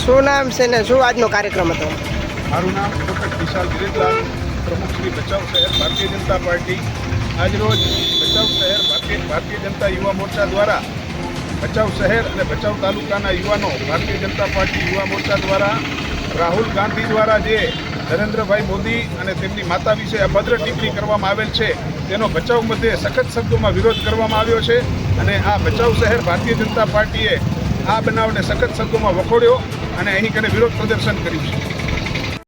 શું નામ છે ને શું આજનો કાર્યક્રમ હતો? મારું નામ એડવોકેટ વિશાલ ગિરીશલાલ પ્રમુખ શ્રી ભચાઉ શહેર ભારતીય જનતા પાર્ટી. આજરોજ ભચાઉ શહેર ભારતીય જનતા યુવા મોરચા દ્વારા ભચાઉ શહેર અને ભચાઉ તાલુકાના યુવાનો, ભારતીય જનતા પાર્ટી યુવા મોરચા દ્વારા, રાહુલ ગાંધી દ્વારા જે નરેન્દ્રભાઈ મોદી અને તેમની માતા વિશે અભદ્ર ટિપ્પણી કરવામાં આવેલ છે, તેનો ભચાઉ મધ્યે સખત શબ્દોમાં વિરોધ કરવામાં આવ્યો છે. અને આ ભચાઉ શહેર ભારતીય જનતા પાર્ટીએ આ બનાવને સખત શબ્દોમાં વખોડ્યો અને અહીં કને વિરોધ પ્રદર્શન કર્યું છે.